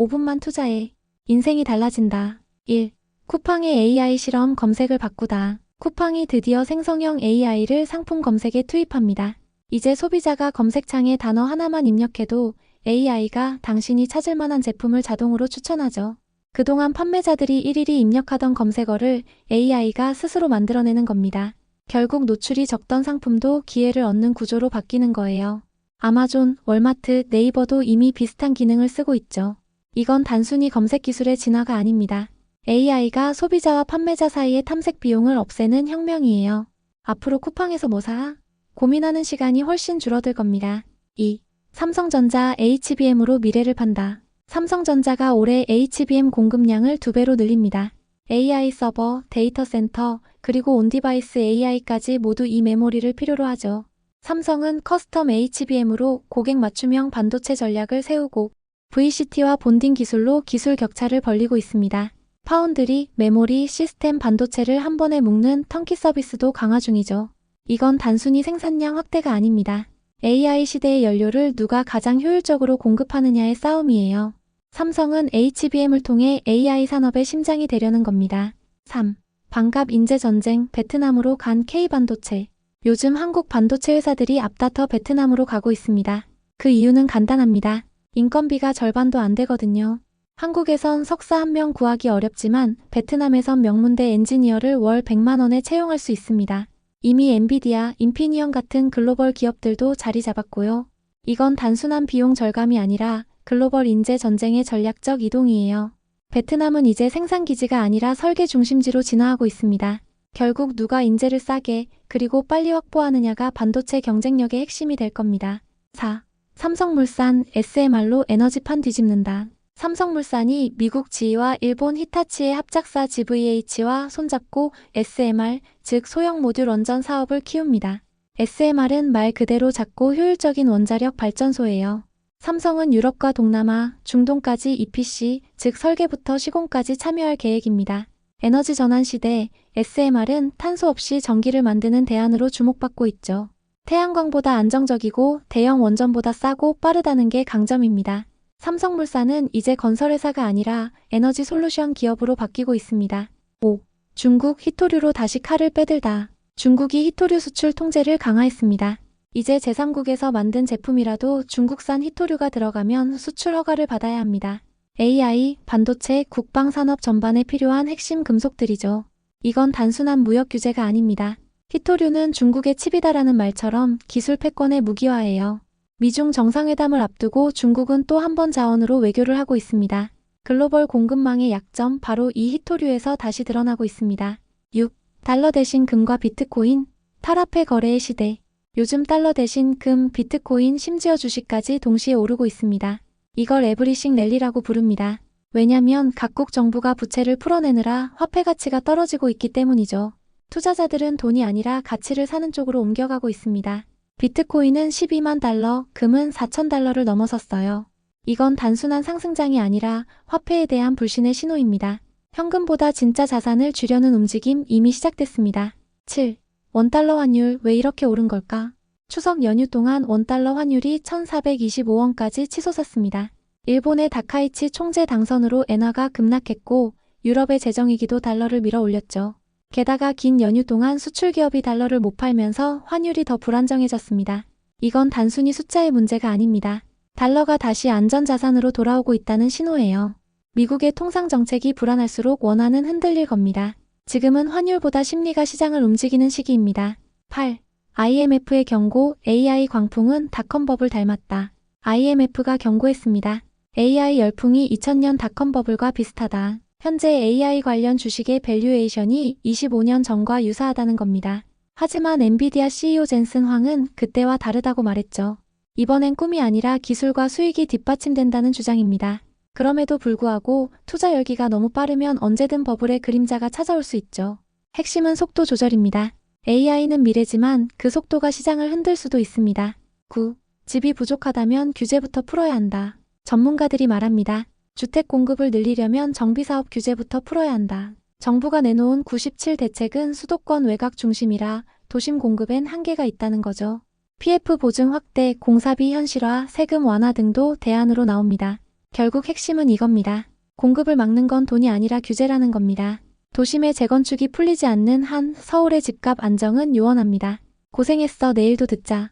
5분만 투자해. 인생이 달라진다. 1. 쿠팡의 AI 실험 검색을 바꾸다. 쿠팡이 드디어 생성형 AI를 상품 검색에 투입합니다. 이제 소비자가 검색창에 단어 하나만 입력해도 AI가 당신이 찾을 만한 제품을 자동으로 추천하죠. 그동안 판매자들이 일일이 입력하던 검색어를 AI가 스스로 만들어내는 겁니다. 결국 노출이 적던 상품도 기회를 얻는 구조로 바뀌는 거예요. 아마존, 월마트, 네이버도 이미 비슷한 기능을 쓰고 있죠. 이건 단순히 검색 기술의 진화가 아닙니다. AI가 소비자와 판매자 사이의 탐색 비용을 없애는 혁명이에요. 앞으로 쿠팡에서 뭐 사? 고민하는 시간이 훨씬 줄어들 겁니다. 2. 삼성전자 HBM으로 미래를 판다. 삼성전자가 올해 HBM 공급량을 두 배로 늘립니다. AI 서버, 데이터 센터, 그리고 온디바이스 AI까지 모두 이 메모리를 필요로 하죠. 삼성은 커스텀 HBM으로 고객 맞춤형 반도체 전략을 세우고 VCT와 본딩 기술로 기술 격차를 벌리고 있습니다. 파운드리, 메모리, 시스템 반도체를 한 번에 묶는 턴키 서비스도 강화 중이죠. 이건 단순히 생산량 확대가 아닙니다. AI 시대의 연료를 누가 가장 효율적으로 공급하느냐의 싸움이에요. 삼성은 HBM을 통해 AI 산업의 심장이 되려는 겁니다. 3. 반갑 인재 전쟁 베트남으로 간 K반도체. 요즘 한국 반도체 회사들이 앞다퉈 베트남으로 가고 있습니다. 그 이유는 간단합니다. 인건비가 절반도 안 되거든요. 한국에선 석사 한 명 구하기 어렵지만 베트남에선 명문대 엔지니어를 월 100만 원에 채용할 수 있습니다. 이미 엔비디아, 인피니언 같은 글로벌 기업들도 자리 잡았고요. 이건 단순한 비용 절감이 아니라 글로벌 인재 전쟁의 전략적 이동이에요. 베트남은 이제 생산 기지가 아니라 설계 중심지로 진화하고 있습니다. 결국 누가 인재를 싸게 그리고 빨리 확보하느냐가 반도체 경쟁력의 핵심이 될 겁니다. 4. 삼성물산 SMR로 에너지판 뒤집는다. 삼성물산이 미국 지휘와 일본 히타치의 합작사 GVH와 손잡고 SMR, 즉 소형 모듈 원전 사업을 키웁니다. SMR은 말 그대로 작고 효율적인 원자력 발전소예요. 삼성은 유럽과 동남아, 중동까지 EPC, 즉 설계부터 시공까지 참여할 계획입니다. 에너지 전환 시대 SMR은 탄소 없이 전기를 만드는 대안으로 주목받고 있죠. 태양광보다 안정적이고 대형 원전보다 싸고 빠르다는 게 강점입니다. 삼성물산은 이제 건설회사가 아니라 에너지 솔루션 기업으로 바뀌고 있습니다. 5. 중국 히토류로 다시 칼을 빼들다. 중국이 히토류 수출 통제를 강화했습니다. 이제 제3국에서 만든 제품이라도 중국산 히토류가 들어가면 수출 허가를 받아야 합니다. AI, 반도체, 국방산업 전반에 필요한 핵심 금속들이죠. 이건 단순한 무역 규제가 아닙니다. 히토류는 중국의 칩이다라는 말처럼 기술 패권의 무기화예요. 미중 정상회담을 앞두고 중국은 또 한 번 자원으로 외교를 하고 있습니다. 글로벌 공급망의 약점 바로 이 히토류에서 다시 드러나고 있습니다. 6. 달러 대신 금과 비트코인, 탈화폐 거래의 시대. 요즘 달러 대신 금, 비트코인, 심지어 주식까지 동시에 오르고 있습니다. 이걸 에브리싱 랠리라고 부릅니다. 왜냐면 각국 정부가 부채를 풀어내느라 화폐 가치가 떨어지고 있기 때문이죠. 투자자들은 돈이 아니라 가치를 사는 쪽으로 옮겨가고 있습니다. 비트코인은 12만 달러, 금은 4천 달러를 넘어섰어요. 이건 단순한 상승장이 아니라 화폐에 대한 불신의 신호입니다. 현금보다 진짜 자산을 줄여는 움직임 이미 시작됐습니다. 7. 원달러 환율 왜 이렇게 오른 걸까? 추석 연휴 동안 원달러 환율이 1425원까지 치솟았습니다. 일본의 다카이치 총재 당선으로 엔화가 급락했고 유럽의 재정위기도 달러를 밀어 올렸죠. 게다가 긴 연휴 동안 수출 기업이 달러를 못 팔면서 환율이 더 불안정해졌습니다. 이건 단순히 숫자의 문제가 아닙니다. 달러가 다시 안전자산으로 돌아오고 있다는 신호예요. 미국의 통상 정책이 불안할수록 원화는 흔들릴 겁니다. 지금은 환율보다 심리가 시장을 움직이는 시기입니다. 8. IMF의 경고 AI 광풍은 닷컴버블 닮았다. IMF가 경고했습니다. AI 열풍이 2000년 닷컴버블과 비슷하다. 현재 AI 관련 주식의 밸류에이션이 25년 전과 유사하다는 겁니다. 하지만 엔비디아 CEO 젠슨 황은 그때와 다르다고 말했죠. 이번엔 꿈이 아니라 기술과 수익이 뒷받침된다는 주장입니다. 그럼에도 불구하고 투자 열기가 너무 빠르면 언제든 버블의 그림자가 찾아올 수 있죠. 핵심은 속도 조절입니다. AI는 미래지만 그 속도가 시장을 흔들 수도 있습니다. 9. 집이 부족하다면 규제부터 풀어야 한다. 전문가들이 말합니다. 주택 공급을 늘리려면 정비사업 규제부터 풀어야 한다. 정부가 내놓은 97 대책은 수도권 외곽 중심이라 도심 공급엔 한계가 있다는 거죠. PF 보증 확대, 공사비 현실화, 세금 완화 등도 대안으로 나옵니다. 결국 핵심은 이겁니다. 공급을 막는 건 돈이 아니라 규제라는 겁니다. 도심의 재건축이 풀리지 않는 한 서울의 집값 안정은 요원합니다. 고생했어 내일도 듣자.